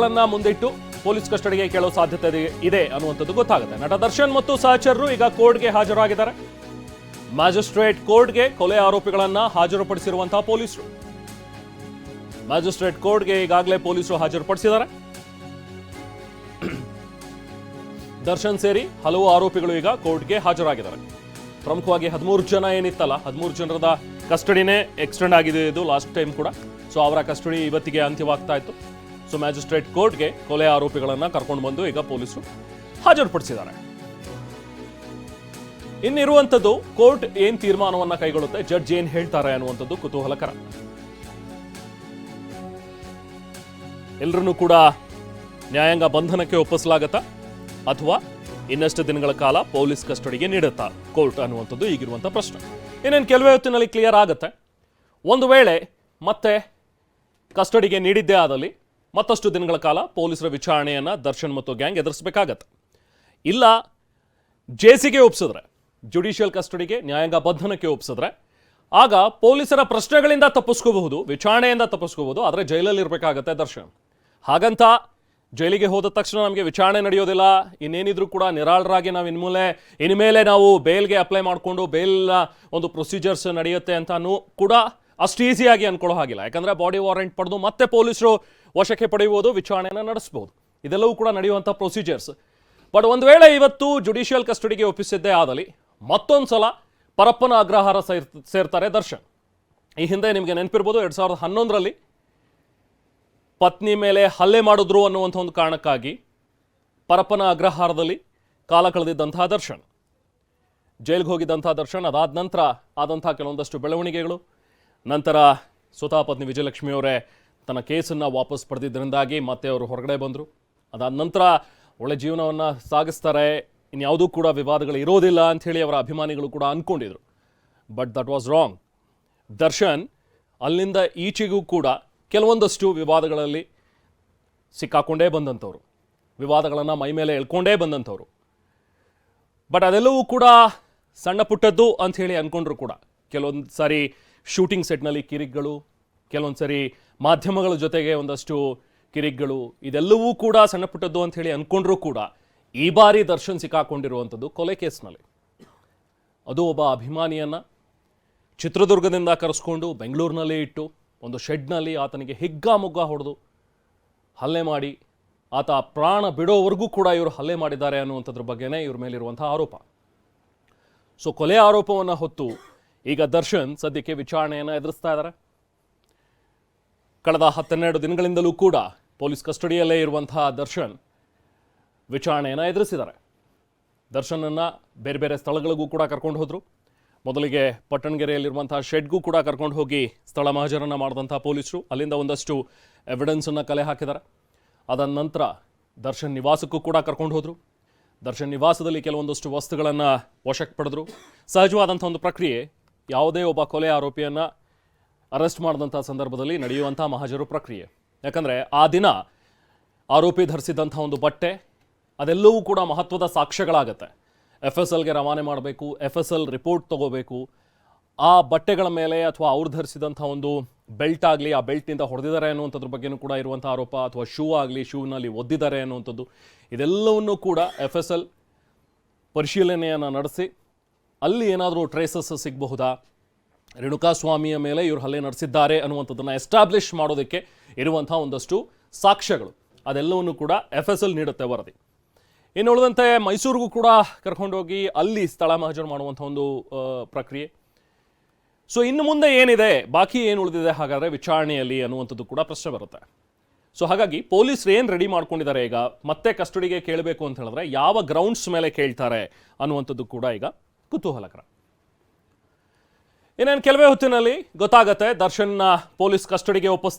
ಗಳನ್ನ ಮುಂದಿಟ್ಟು ಪೊಲೀಸ್ ಕಸ್ಟಡಿಗೆ ಕೇಳೋ ಸಾಧ್ಯತೆ ಇದೆ- ಅನ್ನುವಂಥದ್ದು ಗೊತ್ತಾಗುತ್ತೆ. ನಟ ದರ್ಶನ್ ಮತ್ತು ಸಹಚರರು ಈಗ ಕೋರ್ಟ್ಗೆ ಹಾಜರಾಗಿದ್ದಾರೆ. ಮ್ಯಾಜಿಸ್ಟ್ರೇಟ್ ಕೋರ್ಟ್ಗೆ ಕೊಲೆ ಆರೋಪಿಗಳನ್ನ ಹಾಜರುಪಡಿಸಿರುವಂತಹ ಪೊಲೀಸರು. ಮ್ಯಾಜಿಸ್ಟ್ರೇಟ್ ಕೋರ್ಟ್ಗೆ ಈಗಾಗಲೇ ಪೊಲೀಸರು ಹಾಜರುಪಡಿಸಿದ್ದಾರೆ. ದರ್ಶನ್ ಸೇರಿ ಹಲವು ಆರೋಪಿಗಳು ಈಗ ಕೋರ್ಟ್ಗೆ ಹಾಜರಾಗಿದ್ದಾರೆ. ಪ್ರಮುಖವಾಗಿ ಹದಿಮೂರು ಜನ ಏನಿತ್ತಲ್ಲ, ಹದಿಮೂರು ಜನರದ ಕಸ್ಟಡಿನೇ ಎಕ್ಸ್ಟೆಂಡ್ ಆಗಿದೆ ಇದು ಲಾಸ್ಟ್ ಟೈಮ್ ಕೂಡ. ಸೊ ಅವರ ಕಸ್ಟಡಿ ಇವತ್ತಿಗೆ ಅಂತ್ಯವಾಗ್ತಾ ಇತ್ತು. ಸೊ ಮ್ಯಾಜಿಸ್ಟ್ರೇಟ್ ಕೋರ್ಟ್ಗೆ ಕೊಲೆ ಆರೋಪಿಗಳನ್ನ ಕರ್ಕೊಂಡು ಬಂದು ಈಗ ಪೊಲೀಸರು ಹಾಜರುಪಡಿಸಿದ್ದಾರೆ. ಇನ್ನಿರುವಂಥದ್ದು ಕೋರ್ಟ್ ಏನ್ ತೀರ್ಮಾನವನ್ನ ಕೈಗೊಳ್ಳುತ್ತೆ? ಜಡ್ಜ್ ಏನ್ ಹೇಳ್ತಾರೆ ಅನ್ನುವಂಥದ್ದು ಕುತೂಹಲಕರ. ಎಲ್ಲರನ್ನೂ ಕೂಡ ನ್ಯಾಯಾಂಗ ಬಂಧನಕ್ಕೆ ಒಪ್ಪಿಸಲಾಗತ್ತಾ? ಅಥವಾ ಇನ್ನಷ್ಟು ದಿನಗಳ ಕಾಲ ಪೊಲೀಸ್ ಕಸ್ಟಡಿಗೆ ನೀಡುತ್ತಾ ಕೋರ್ಟ್ ಅನ್ನುವಂಥದ್ದು ಈಗಿರುವಂಥ ಪ್ರಶ್ನೆ. ಇನ್ನೇನು ಕೆಲವೇ ಹೊತ್ತಿನಲ್ಲಿ ಕ್ಲಿಯರ್ ಆಗುತ್ತೆ. ಒಂದು ವೇಳೆ ಮತ್ತೆ ಕಸ್ಟಡಿಗೆ ನೀಡಿದ್ದೇ ಆದಲ್ಲಿ ಮತ್ತಷ್ಟು ದಿನಗಳ ಕಾಲ ಪೊಲೀಸರ ವಿಚಾರಣೆಯನ್ನು ದರ್ಶನ್ ಮತ್ತು ಗ್ಯಾಂಗ್ ಎದುರಿಸಬೇಕಾಗತ್ತೆ. ಇಲ್ಲ, ಜೇಸಿಗೆ ಒಪ್ಸಿದ್ರೆ, ಜುಡಿಷಿಯಲ್ ಕಸ್ಟಡಿಗೆ ನ್ಯಾಯಾಂಗ ಬಂಧನಕ್ಕೆ ಒಪ್ಸಿದ್ರೆ, ಆಗ ಪೊಲೀಸರ ಪ್ರಶ್ನೆಗಳಿಂದ ತಪ್ಪಿಸ್ಕೋಬಹುದು, ವಿಚಾರಣೆಯಿಂದ ತಪ್ಪಿಸ್ಕೋಬಹುದು, ಆದರೆ ಜೈಲಲ್ಲಿ ಇರಬೇಕಾಗತ್ತೆ ದರ್ಶನ್. ಹಾಗಂತ ಜೈಲಿಗೆ ಹೋದ ತಕ್ಷಣ ನಮಗೆ ವಿಚಾರಣೆ ನಡೆಯೋದಿಲ್ಲ, ಇನ್ನೇನಿದ್ರು ಕೂಡ ನಿರಾಳರಾಗಿ ನಾವು ಇನ್ಮೂಲೆ, ಇನ್ಮೇಲೆ ನಾವು ಬೇಲ್ಗೆ ಅಪ್ಲೈ ಮಾಡಿಕೊಂಡು ಬೇಲ್ ಒಂದು ಪ್ರೊಸೀಜರ್ಸ್ ನಡೆಯುತ್ತೆ ಅಂತಾನು ಕೂಡ ಅಷ್ಟು ಈಸಿಯಾಗಿ ಅನ್ಕೊಳ್ಳೋ ಹಾಗಿಲ್ಲ. ಯಾಕಂದ್ರೆ ಬಾಡಿ ವಾರೆಂಟ್ ಪಡೆದು ಮತ್ತೆ ಪೊಲೀಸರು ವಶಕ್ಕೆ ಪಡೆಯುವುದು, ವಿಚಾರಣೆಯನ್ನು ನಡೆಸಬಹುದು. ಇದೆಲ್ಲವೂ ಕೂಡ ನಡೆಯುವಂಥ ಪ್ರೊಸೀಜರ್ಸ್ ಬಟ್ ಒಂದು ವೇಳೆ ಇವತ್ತು ಜುಡಿಷಿಯಲ್ ಕಸ್ಟಡಿಗೆ ಒಪ್ಪಿಸಿದ್ದೇ ಆದಲ್ಲಿ, ಮತ್ತೊಂದು ಸಲ ಪರಪ್ಪನ ಅಗ್ರಹಾರ ಸೇರ್, ಸೇರ್ತಾರೆ ದರ್ಶನ್. ಈ ಹಿಂದೆ ನಿಮಗೆ ನೆನಪಿರ್ಬೋದು, ಎರಡು ಸಾವಿರದ ಹನ್ನೊಂದರಲ್ಲಿ ಪತ್ನಿ ಮೇಲೆ ಹಲ್ಲೆ ಮಾಡಿದ್ರು ಅನ್ನುವಂಥ ಒಂದು ಕಾರಣಕ್ಕಾಗಿ ಪರಪ್ಪನ ಅಗ್ರಹಾರದಲ್ಲಿ ಕಾಲ ಕಳೆದಿದ್ದಂತಹ ದರ್ಶನ್. ಜೈಲ್ಗೆ ಹೋಗಿದ್ದಂಥ ದರ್ಶನ್, ಅದಾದ ನಂತರ ಆದಂಥ ಕೆಲವೊಂದಷ್ಟು ಬೆಳವಣಿಗೆಗಳು. ನಂತರ ಸ್ವತಃ ಪತ್ನಿ ವಿಜಯಲಕ್ಷ್ಮಿಯವರೇ ತನ್ನ ಕೇಸನ್ನು ವಾಪಸ್ ಪಡೆದಿದ್ದರಿಂದಾಗಿ ಮತ್ತೆ ಅವರು ಹೊರಗಡೆ ಬಂದರು. ಅದಾದ ನಂತರ ಒಳ್ಳೆ ಜೀವನವನ್ನು ಸಾಗಿಸ್ತಾರೆ. ಇನ್ಯಾವುದೂ ಕೂಡ ವಿವಾದಗಳು ಇರೋದಿಲ್ಲ ಅಂಥೇಳಿ ಅವರ ಅಭಿಮಾನಿಗಳು ಕೂಡ ಅಂದ್ಕೊಂಡಿದ್ರು but that was wrong Darshan ಅಲ್ಲಿಂದ ಈಚೆಗೂ ಕೂಡ ಕೆಲವೊಂದಷ್ಟು ವಿವಾದಗಳಲ್ಲಿ ಸಿಕ್ಕಾಕೊಂಡೇ ಬಂದಂಥವ್ರು. ವಿವಾದಗಳನ್ನು ಮೈ ಮೇಲೆ ಎಳ್ಕೊಂಡೇ ಬಂದಂಥವ್ರು. ಬಟ್ ಅದೆಲ್ಲವೂ ಕೂಡ ಸಣ್ಣ ಪುಟ್ಟದ್ದು ಅಂಥೇಳಿ ಅಂದ್ಕೊಂಡ್ರು ಕೂಡ. ಕೆಲವೊಂದು ಸಾರಿ ಶೂಟಿಂಗ್ ಸೆಟ್ನಲ್ಲಿ ಕಿರಿಕ್ಗಳು ಕೆಲವೊಂದು ಸರಿ ಮಾಧ್ಯಮಗಳ ಜೊತೆಗೆ ಒಂದಷ್ಟು ಕಿರಿಕ್ಗಳು, ಇದೆಲ್ಲವೂ ಕೂಡ ಸಣ್ಣಪುಟ್ಟದ್ದು ಅಂತ ಹೇಳಿ ಅನ್ಕೊಂಡ್ರೂ ಕೂಡ ಈ ಬಾರಿ ದರ್ಶನ್ ಸಿಕ್ಕಾಕೊಂಡಿರುವಂಥದ್ದು ಕೊಲೆ ಕೇಸ್ನಲ್ಲಿ. ಅದು ಒಬ್ಬ ಅಭಿಮಾನಿಯನ್ನ ಚಿತ್ರದುರ್ಗದಿಂದ ಕರೆಸ್ಕೊಂಡು ಬೆಂಗಳೂರಿನಲ್ಲಿ ಇಟ್ಟು ಒಂದು ಶೆಡ್ನಲ್ಲಿ ಆತನಿಗೆ ಹಿಗ್ಗಾಮುಗ್ಗ ಹೊಡೆದು ಹಲ್ಲೆ ಮಾಡಿ, ಆತ ಪ್ರಾಣ ಬಿಡೋವರೆಗೂ ಕೂಡ ಇವರು ಹಲ್ಲೆ ಮಾಡಿದ್ದಾರೆ ಅನ್ನುವಂಥದ್ರ ಬಗ್ಗೆನೇ ಇವ್ರ ಮೇಲಿರುವಂಥ ಆರೋಪ. ಸೊ ಕೊಲೆ ಆರೋಪವನ್ನು ಹೊತ್ತು ಈಗ ದರ್ಶನ್ ಸದ್ಯಕ್ಕೆ ವಿಚಾರಣೆಯನ್ನು ಎದುರಿಸ್ತಾ ಇದ್ದಾರೆ. ಕಳೆದ ಹತ್ತೆರಡು ದಿನಗಳಿಂದಲೂ ಕೂಡ ಪೊಲೀಸ್ ಕಸ್ಟಡಿಯಲ್ಲೇ ಇರುವಂತಹ ದರ್ಶನ್ ವಿಚಾರಣೆಯನ್ನು ಎದುರಿಸಿದ್ದಾರೆ. ದರ್ಶನನ್ನು ಬೇರೆ ಬೇರೆ ಸ್ಥಳಗಳಿಗೂ ಕೂಡ ಕರ್ಕೊಂಡು ಹೋದರು. ಮೊದಲಿಗೆ ಪಟ್ಟಣಗೆರೆಯಲ್ಲಿರುವಂತಹ ಶೆಡ್ಗೂ ಕೂಡ ಕರ್ಕೊಂಡು ಹೋಗಿ ಸ್ಥಳ ಮಹಜರನ್ನು ಮಾಡಿದಂಥ ಪೊಲೀಸರು. ಅಲ್ಲಿಂದ ಒಂದಷ್ಟು ಎವಿಡೆನ್ಸನ್ನು ಕಲೆ ಹಾಕಿದ್ದಾರೆ. ಅದಾದ ನಂತರ ದರ್ಶನ್ ನಿವಾಸಕ್ಕೂ ಕೂಡ ಕರ್ಕೊಂಡು ಹೋದರು. ದರ್ಶನ್ ನಿವಾಸದಲ್ಲಿ ಕೆಲವೊಂದಷ್ಟು ವಸ್ತುಗಳನ್ನು ವಶಕ್ಕೆ ಪಡೆದ್ರು. ಸಹಜವಾದಂಥ ಒಂದು ಪ್ರಕ್ರಿಯೆ. ಯಾವುದೇ ಒಬ್ಬ ಕೊಲೆ ಆರೋಪಿಯನ್ನು ಅರೆಸ್ಟ್ ಮಾಡಿದಂಥ ಸಂದರ್ಭದಲ್ಲಿ ನಡೆಯುವಂಥ ಮಹಾಜರು ಪ್ರಕ್ರಿಯೆ. ಯಾಕಂದರೆ ಆ ದಿನ ಆರೋಪಿ ಧರಿಸಿದಂಥ ಒಂದು ಬಟ್ಟೆ, ಅದೆಲ್ಲವೂ ಕೂಡ ಮಹತ್ವದ ಸಾಕ್ಷ್ಯಗಳಾಗತ್ತೆ. ಎಫ್ ಎಸ್ ಎಲ್ಗೆ ರವಾನೆ ಮಾಡಬೇಕು ಎಫ್ ಎಸ್ ಎಲ್ ರಿಪೋರ್ಟ್ ತಗೋಬೇಕು. ಆ ಬಟ್ಟೆಗಳ ಮೇಲೆ ಅಥವಾ ಅವ್ರು ಧರಿಸಿದಂಥ ಒಂದು ಬೆಲ್ಟ್ ಆಗಲಿ, ಆ ಬೆಲ್ಟ್ನಿಂದ ಹೊಡೆದಿದ್ದಾರೆ ಅನ್ನುವಂಥದ್ರ ಬಗ್ಗೆನೂ ಕೂಡ ಇರುವಂಥ ಆರೋಪ, ಅಥವಾ ಶೂ ಆಗಲಿ ಶೂನಲ್ಲಿ ಒದ್ದಿದ್ದಾರೆ ಅನ್ನುವಂಥದ್ದು. ಇದೆಲ್ಲವನ್ನೂ ಕೂಡ ಎಫ್ ಎಸ್ ಎಲ್ ಪರಿಶೀಲನೆಯನ್ನು ನಡೆಸಿ, ಅಲ್ಲಿ ಏನಾದರೂ ಟ್ರೇಸಸ್ ಸಿಗಬಹುದಾ? ರೇಣುಕಾಸ್ವಾಮಿಯ ಮೇಲೆ ಇವರು ಹಲ್ಲೆ ನಡೆಸಿದ್ದಾರೆ ಅನ್ನುವಂಥದ್ದನ್ನು ಎಸ್ಟಾಬ್ಲಿಷ್ ಮಾಡೋದಕ್ಕೆ ಇರುವಂಥ ಒಂದಷ್ಟು ಸಾಕ್ಷ್ಯಗಳು. ಅದೆಲ್ಲವನ್ನು ಕೂಡ ಎಫ್ ಎಸ್ ಎಲ್ ನೀಡುತ್ತೆ ವರದಿ. ಇನ್ನು ಉಳಿದಂತೆ ಮೈಸೂರಿಗೂ ಕೂಡ ಕರ್ಕೊಂಡೋಗಿ ಅಲ್ಲಿ ಸ್ಥಳ ಮಹಜರು ಮಾಡುವಂಥ ಒಂದು ಪ್ರಕ್ರಿಯೆ. ಸೊ, ಇನ್ನು ಮುಂದೆ ಏನಿದೆ? ಬಾಕಿ ಏನು ಉಳಿದಿದೆ ಹಾಗಾದರೆ ವಿಚಾರಣೆಯಲ್ಲಿ ಅನ್ನುವಂಥದ್ದು ಕೂಡ ಪ್ರಶ್ನೆ ಬರುತ್ತೆ. ಸೊ, ಹಾಗಾಗಿ ಪೊಲೀಸರು ಏನು ರೆಡಿ ಮಾಡ್ಕೊಂಡಿದ್ದಾರೆ ಈಗ? ಮತ್ತೆ ಕಸ್ಟಡಿಗೆ ಕೇಳಬೇಕು ಅಂತ ಹೇಳಿದ್ರೆ ಯಾವ ಗ್ರೌಂಡ್ಸ್ ಮೇಲೆ ಕೇಳ್ತಾರೆ ಅನ್ನುವಂಥದ್ದು ಕೂಡ ಈಗ ಕುತೂಹಲಕರ. ಇನ್ನೇನು ಕೆಲವೇ ಹೊತ್ತಿನಲ್ಲಿ ಗೊತ್ತಾಗತ್ತೆ ದರ್ಶನ್ನ ಪೊಲೀಸ್ ಕಸ್ಟಡಿಗೆ ಒಪ್ಪಿಸ್ತಾರೆ